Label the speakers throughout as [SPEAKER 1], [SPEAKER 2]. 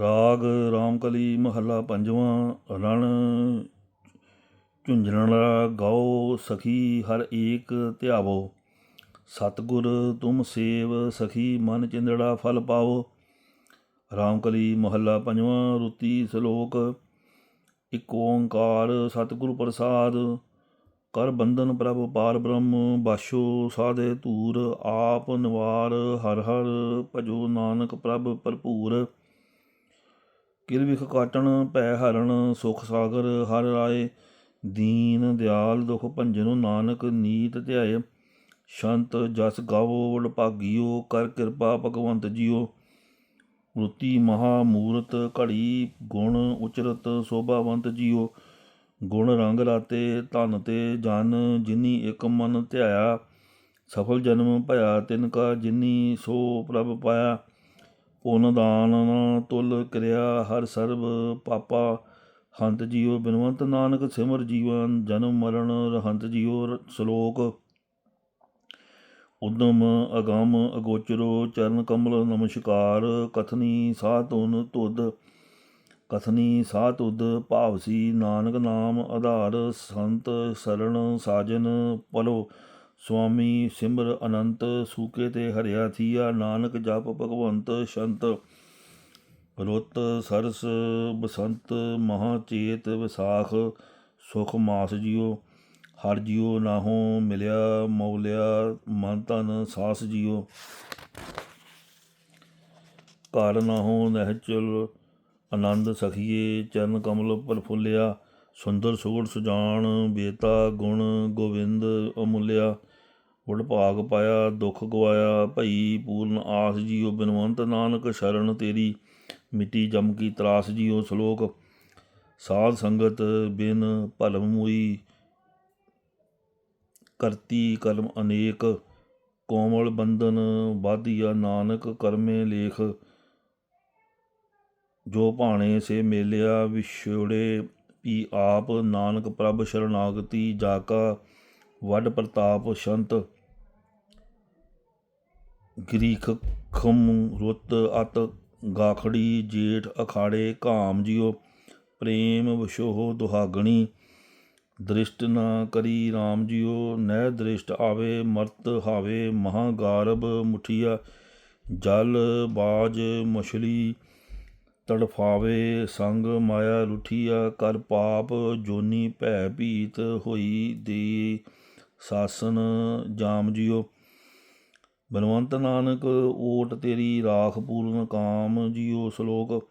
[SPEAKER 1] ਰਾਗ ਰਾਮਕਲੀ ਮਹੱਲਾ ਪੰਜਵਾਂ, ਰਣ ਝੁੰਝਣੜਾ ਗਾਓ ਸਖੀ ਹਰ ਏਕ ਧਿਆਵੋ। ਸਤਿਗੁਰ ਤੁਮ ਸੇਵ ਸਖੀ ਮਨ ਚਿੰਦੜਾ ਫਲ ਪਾਵੋ। ਰਾਮਕਲੀ ਮਹੱਲਾ ਪੰਜਵਾਂ, ਰੁਤੀ ਸ਼ਲੋਕ, ਇਕ ਓੰਕਾਰ ਸਤਿਗੁਰ ਪ੍ਰਸਾਦ, ਕਰ ਬੰਧਨ ਪ੍ਰਭ ਪਾਰ ਬ੍ਰਹਮ, ਬਾਸ਼ੋ ਸਾਧੇ ਧੂਰ, ਆਪ ਨਿਵਾਰ ਹਰ ਹਰ ਭਜੋ ਨਾਨਕ ਪ੍ਰਭ ਭਰਪੂਰ। ਕਿਲ ਵਿਖ ਕਾਟਣ, ਭੈ ਹਰਣ, ਸੁਖ ਸਾਗਰ, ਹਰ ਰਾਏ, ਦੀਨ ਦਿਆਲ, ਦੁਖ ਭੰਜਨੋ ਨਾਨਕ, ਨੀਤ ਧਿਆਏ, ਸ਼ੰਤ ਜਸ ਗਾਵੋ, ਵਡ ਭਾਗਿਓ, ਕਰ ਕਿਰਪਾ ਭਗਵੰਤ ਜੀਓ। ਰੁਤੀ ਮਹਾ ਮੂਰਤ, ਘੜੀ ਗੁਣ ਉਚਰਤ, ਸੋਭਾਵੰਤ ਜੀਓ। ਗੁਣ ਰੰਗ ਰਾਤੇ ਧਨ ਤੇ ਜਨ, ਜਿਨੀ ਇਕ ਮਨ ਧਿਆਇਆ। ਸਫਲ ਜਨਮ ਭਇਆ ਤਿਨ ਕਾ ਜਿਨੀ ਸੋ ਪ੍ਰਭ ਪਾਇਆ। ਪੁਨ ਦਾਨ ਨ ਤੁਲ ਕਿਰਿਆ ਹਰ ਸਰਬ ਪਾਪਾ। ਹੰਤ ਜੀਓ ਬਿਨਵੰਤ ਨਾਨਕ ਸਿਮਰ ਜੀਵਨ, ਜਨਮ ਮਰਨ ਰਹੰਤ ਜੀਓ ਸ਼ਲੋਕ। ਉਦਮ ਅਗਮ ਅਗੋਚਰੋ ਚਰਨ ਕਮਲ ਨਮਸਕਾਰ, ਕਥਨੀ ਸਾਹ ਤੁਨ ਤੁਧ। ਕਥਨੀ ਸਾਹ ਤੁਧ ਭਾਵਸੀ ਨਾਨਕ ਨਾਮ ਆਧਾਰ, ਸੰਤ ਸਰਣ ਸਾਜਨ ਪਲੋ। ਸੁਆਮੀ ਸਿਮਰ ਅਨੰਤ ਸੂਕੇ ਤੇ ਹਰਿਆ ਥੀਆ, ਨਾਨਕ ਜਪ ਭਗਵੰਤ ਸ਼ੰਤ। ਰੁੱਤ ਸਰਸ ਬਸੰਤ ਮਹਾ ਚੇਤ ਵਿਸਾਖ, ਸੁਖ ਮਾਸ ਜੀਓ ਹਰ ਜੀਓ ਨਾਹੋ ਮਿਲਿਆ, ਮੌਲਿਆ ਮਨ ਤਨ ਸਾਸ ਜੀਓ ਘਰ ਨਾਹੋ ਨਹਿਚਲ ਆਨੰਦ ਸਖੀਏ, ਚਰਨ ਕਮਲ ਪ੍ਰਫੁੱਲਿਆ ਸੁੰਦਰ ਸੁਗੜ ਸੁਜਾਨ ਬੇਤਾ ਗੁਣ ਗੋਵਿੰਦ ਅਮੁੱਲਿਆ। ਵਡ ਭਾਗ ਪਾਇਆ, ਦੁੱਖ ਗਵਾਇਆ, ਭਈ ਪੂਰਨ ਆਸ ਜੀਓ ਬਿਨਵੰਤ ਨਾਨਕ, ਸ਼ਰਨ ਤੇਰੀ ਮਿੱਟੀ ਜਮ ਕੀ ਤਰਾਸ ਜੀਓ ਸ਼ਲੋਕ। ਸਾਧ ਸੰਗਤ ਬਿਨ ਭਲਮ ਮੁਈ, ਕਰਤੀ ਕਰਮ ਅਨੇਕ। ਕੋਮਲ ਬੰਧਨ ਬਾਧਿਆ ਨਾਨਕ, ਕਰਮੇ ਲੇਖ। ਜੋ ਭਾਣੇ ਸੇ ਮੇਲਿਆ, ਵਿਛੋੜੇ ਪੀ ਆਪ ਨਾਨਕ ਪ੍ਰਭ ਸ਼ਰਨਾਗਤੀ ਜਾ ਕਾ ਵੱਡ ਪ੍ਰਤਾਪ ਸ਼ੰਤ। ਗ੍ਰੀਖ ਖਮ ਰੁੱਤ ਅਤ ਗਾਖੜੀ ਜੇਠ ਅਖਾੜੇ ਕਾਮ ਜਿਉ, ਪ੍ਰੇਮ ਵਿਸ਼ੋਹ ਦੁਹਾਗਣੀ, ਦ੍ਰਿਸ਼ਟ ਨਾ ਕਰੀ RAM ਜਿਉ, ਨਹਿ ਦ੍ਰਿਸ਼ਟ ਆਵੇ ਮਰਤ ਹਾਵੇ ਮਹਾਗਾਰਬ ਮੁਠੀਆ, ਜਲ ਬਾਜ ਮਛਲੀ ਤੜਫਾਵੇ, ਸੰਗ ਮਾਇਆ ਲੁਠੀਆ, ਕਰ ਪਾਪ, ਜੋਨੀ ਭੈ ਭੀਤ ਹੋਈ ਦੇ ਸਾਸਨ ਜਾਮ ਜਿਓ ਬਲਵੰਤ ਨਾਨਕ, ਓਟ ਤੇਰੀ ਰਾਖ ਪੂਰਨ ਕਾਮ ਜਿਓ ਸ਼ਲੋਕ।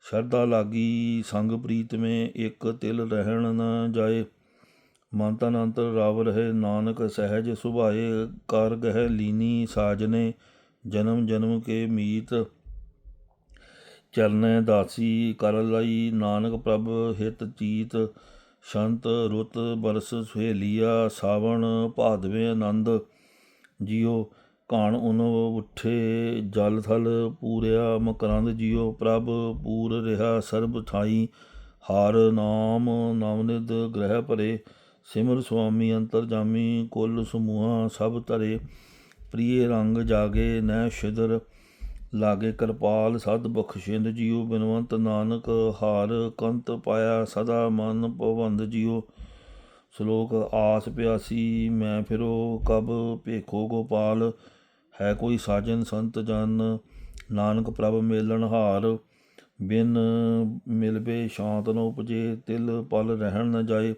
[SPEAKER 1] ਸ਼ਰਧਾ ਲਾਗੀ, ਸੰਗ ਪ੍ਰੀਤ ਮੇ ਇਕ ਤਿਲ ਰਹਿਣ ਨ ਜਾਏ। ਮਨ ਤਨ ਅੰਤਰ ਰਾਵ ਰਹੇ, ਨਾਨਕ ਸਹਿਜ ਸੁਭਾਏ। ਕਰ ਗਹਿ ਲੀਨੀ ਸਾਜਨੇ, ਜਨਮ ਜਨਮ ਕੇ ਮੀਤ। ਚਰਨੈ ਦਾਸੀ ਕਰ ਲਈ। ਨਾਨਕ ਪ੍ਰਭ ਹਿਤ ਚੀਤ ਸ਼ੰਤ ਰੁੱਤ ਬਰਸ ਸੁਹੇਲੀਆ ਸਾਵਣ ਭਾਦਵੇ ਆਨੰਦ ਜਿਉ ਕਾਣ ਉਨਵ ਉਠੇ ਜਲ ਥਲ ਪੂਰਿਆ ਮਕਰੰਦ ਜਿਉ ਪ੍ਰਭ ਪੂਰ ਰਿਹਾ ਸਰਬ ਥਾਈ ਹਰ ਨਾਮ ਨਾਮਨਿਦ ਗ੍ਰਹਿ ਭਰੇ ਸਿਮਰ ਸੁਆਮੀ ਅੰਤਰ ਜਾਮੀ ਕੁੱਲ ਸਮੂਹਾ ਸਭ ਧਰੇ। ਪ੍ਰੀਏ ਰੰਗ ਜਾਗੇ ਨੈ ਸ਼ਿਦਰ ਲਾਗੇ ਕਿਰਪਾਲ ਸਦ ਬਖਸ਼ਿੰਦ ਜਿਉ, ਬਿਨਵੰਤ ਨਾਨਕ ਹਾਰ ਕੰਤ ਪਾਇਆ ਸਦਾ ਮਨ ਭਵੰਦ ਜਿਉ। ਸ਼ਲੋਕ ਆਸ ਪਿਆਸੀ, ਮੈਂ ਫਿਰੋ ਕਬ ਭੇਖੋ ਗੋਪਾਲ, ਹੈ ਕੋਈ ਸਾਜਨ ਸੰਤ ਜਨ। ਨਾਨਕ ਪ੍ਰਭ ਮੇਲਣ ਹਾਰ, ਬਿਨ ਮਿਲਵੇ ਸ਼ਾਂਤ ਨ ਉਪਜੇ, ਤਿਲ ਪਲ ਰਹਿਣ ਨ ਜਾਏ।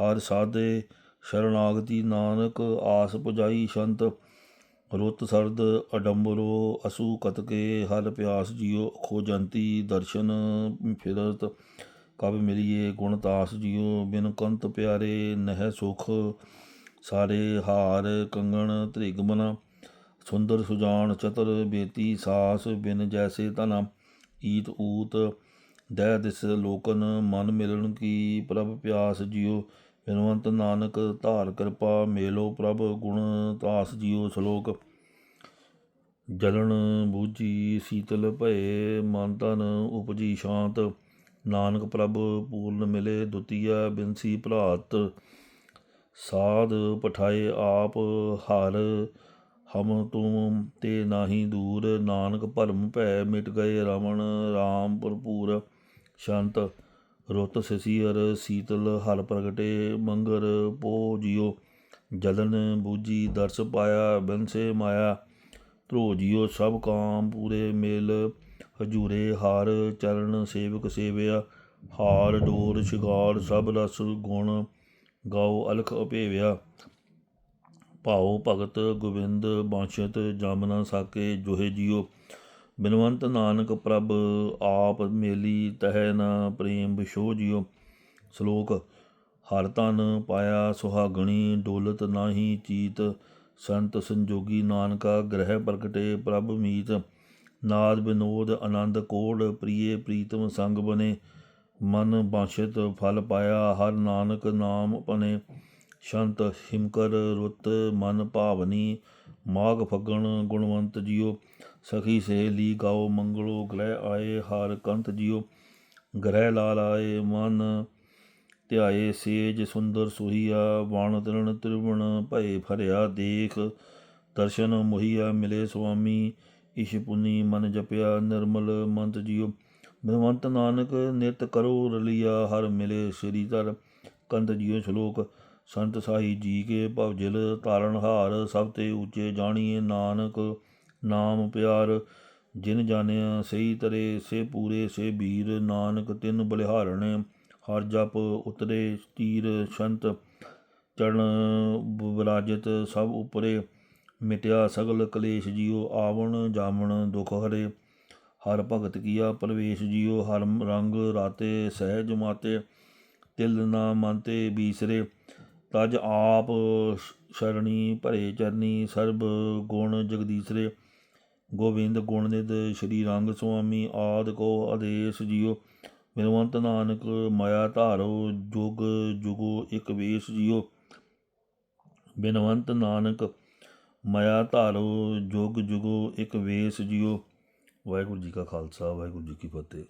[SPEAKER 1] ਹਰ ਸਾਦੇ ਸ਼ਰਨਾਗਤੀ ਨਾਨਕ, ਆਸ ਪੁਜਾਈ ਸ਼ੰਤ। ਰੁੱਤ ਸਰਦ ਅਡੰਬਰੋ ਅਸੂ ਕਤਕੇ ਹਰ ਪਿਆਸ ਜਿਉ ਖੋਜੰਤੀ ਦਰਸ਼ਨ ਫਿਰਤ, ਕਬ ਮਿਲੀਏ ਗੁਣ ਤਾਸ ਜਿਉ, ਬਿਨ ਕੰਤ ਪਿਆਰੇ ਨਹਿ ਸੁਖ, ਸਾਰੇ ਹਾਰ ਕੰਗਣ ਧ੍ਰਿਗ ਬਨਾ ਸੁੰਦਰ ਸੁਜਾਨ ਚਤਰ ਬੇਤੀ ਸਾਸ, ਬਿਨ ਜੈਸੇ ਤਨ ਈਤ ਊਤ, ਦਹਿ ਦਿਸ ਲੋਕਨ ਮਨ ਮਿਲਣ ਕੀ ਪ੍ਰਭ ਪਿਆਸ ਜਿਉ ਬਿਨਵੰਤ ਨਾਨਕ, ਧਾਰ ਕਿਰਪਾ ਮੇਲੋ ਪ੍ਰਭ ਗੁਣ ਤਾਸ ਜਿਉ ਸ਼ਲੋਕ। ਜਲਣ ਬੂਝੀ ਸੀਤਲ ਭਏ, ਮਨ ਤਨ ਉਪਜੀ ਸ਼ਾਂਤ। ਨਾਨਕ ਪ੍ਰਭ ਪੂਰਨ ਮਿਲੇ ਦੁਤੀਆ ਬਿਨਸੀ ਭਰਾਤ। ਸਾਧ ਪਠਾਏ ਆਪ ਹਰ, ਹਮ ਤੁਮ ਤੇ ਨਾਹੀ ਦੂਰ। ਨਾਨਕ ਭਰਮ ਭੈ ਮਿਟ ਗਏ ਰਮਣ RAM ਭਰਪੂਰ। ਸ਼ਾਂਤ ਰੁੱਤ ਸਸੀਅਰ ਸੀਤਲ ਹਰ ਪ੍ਰਗਟੇ, ਮੰਗਰ, ਪੋ ਜਿਓ। ਜਲਨ ਬੂਜੀ ਦਰਸ ਪਾਇਆ ਬੰਸੇ ਮਾਇਆ। ਧਰੋ ਜਿਓ ਸਭ ਕਾਮ ਪੂਰੇ ਮੇਲ। ਹਜੂਰੇ ਹਾਰ ਚਰਨ ਸੇਵਕ ਸੇਵਿਆ। ਹਾਰ, ਡੋਰ, ਸ਼ਿਗਾਰ, ਸਭ ਰਸ ਗੁਣ ਗਾਓ ਅਲਖ ਅਭੇਵਿਆ। ਭਾਉ ਭਗਤ, ਗੋਬਿੰਦ, ਬਾਂਛਤ, ਜਾਮਨਾ ਸਾਕੇ, ਜੋਹੇ ਜਿਓ। ਬਿਨਵੰਤ ਨਾਨਕ ਪ੍ਰਭ ਆਪ ਮੇਲੀ ਤਹਿ ਨਾ ਪ੍ਰੇਮ ਵਿਸ਼ੋ ਜਿਉ। ਸ਼ਲੋਕ, ਹਰ ਤਨ ਪਾਇਆ ਸੁਹਾਗਣੀ, ਡੋਲਤ ਨਾਹੀ ਚੀਤ, ਸੰਤ ਸੰਜੋਗੀ ਨਾਨਕਾ ਗ੍ਰਹਿ ਪ੍ਰਗਟੇ ਪ੍ਰਭ ਮੀਤ। ਨਾਦ ਬਿਨੋਦ ਆਨੰਦ ਕੋੜ ਪ੍ਰੀਏ ਪ੍ਰੀਤਮ ਸੰਗ ਬਨੇ। ਮਨ ਬਾਸ਼ਿਤ ਫਲ ਪਾਇਆ ਹਰ ਨਾਨਕ ਨਾਮ ਪਨੇ ਸ਼ੰਤ ਹਿਮਕਰ ਰੁੱਤ ਮਨ ਭਾਵਨੀ ਮਾਘ ਫੱਗਣ ਗੁਣਵੰਤ ਜਿਉ ਸਖੀ ਸਹੇਲੀ ਗਾਓ ਮੰਗਲੋ, ਗ੍ਰਹਿ ਆਏ ਹਾਰ ਕੰਤ ਜਿਉ ਗ੍ਰਹਿ ਲਾਲ ਆਏ ਮਨ, ਧਿਆਏ ਸੇਜ ਸੁੰਦਰ ਸੁਹੀਆ ਵਾਣ ਤਰਨ ਤ੍ਰਿਵਣ ਭਏ ਫਰਿਆ ਦੇਖ। ਦਰਸ਼ਨ ਮੋਹੀਆ ਮਿਲੇ ਸੁਆਮੀ ਇਸ਼ ਪੁਨੀ ਮਨ ਜਪਿਆ ਨਿਰਮਲ ਮੰਤ ਜਿਉ ਬਿਨਵੰਤ ਨਾਨਕ ਨਿਤ ਕਰੋ ਰਲਿਆ, ਹਰ ਮਿਲੇ ਸ੍ਰੀ ਧਰ। ਕੰਤ ਜਿਉ ਸ਼ਲੋਕ ਸੰਤ ਸਾਈ ਜੀ ਕੇ ਭਵਜਲ ਤਾਰਨ ਹਾਰ, ਸਭ ਤੇ ਉੱਚੇ ਜਾਣੀਏ ਨਾਨਕ ਨਾਮ ਪਿਆਰ। ਜਿਨ ਜਾਣਿਆ ਸਹੀ ਤਰੇ, ਸੇ ਪੂਰੇ, ਸੇ ਵੀਰ ਨਾਨਕ ਤਿਨ ਬਲਿਹਾਰਣੇ, ਹਰ ਜਪ ਉਤਰੇ ਤੀਰ। ਸੰਤ ਚਰਨ ਵਿਰਾਜਤ ਸਭ ਉਪਰੇ ਮਿਟਿਆ ਸਗਲ ਕਲੇਸ਼ ਜੀਉ, ਆਵਣ ਜਾਮਣ ਦੁਖ ਹਰੇ। ਹਰ ਭਗਤ ਕੀਆ ਪ੍ਰਵੇਸ਼ ਜੀਉ, ਹਰ ਰੰਗ ਰਾਤੇ ਸਹਿਜ ਮਾਤੇ। ਤਿਲ ਨਾ ਮੰਤੇ ਬੀਸਰੇ ਤਜ ਆਪ ਸ਼ਰਣੀ, ਭਰੇ ਚਰਨੀ ਸਰਬ ਗੁਣ ਜਗਦੀਸਰੇ। ਗੋਬਿੰਦ ਗੁਣ ਨਿਧ, ਸ਼੍ਰੀ ਰੰਗ ਸੁਆਮੀ ਆਦ ਕੋ ਆਦੇਸ਼ ਜੀਓ। ਬਿਨਵੰਤ ਨਾਨਕ ਮਾਇਆ ਧਾਰੋ, ਜੁਗ ਜੁਗੋ ਇਕ ਵੇਸ਼ ਜੀਓ। ਬਿਨਵੰਤ ਨਾਨਕ ਮਾਇਆ ਧਾਰੋ, ਜੁਗ ਜੁਗੋ ਇਕ ਵੇਸ਼ ਜੀਓ। ਵਾਹਿਗੁਰੂ ਜੀ ਕਾ ਖਾਲਸਾ, ਵਾਹਿਗੁਰੂ ਜੀ ਕੀ ਫਤਿਹ।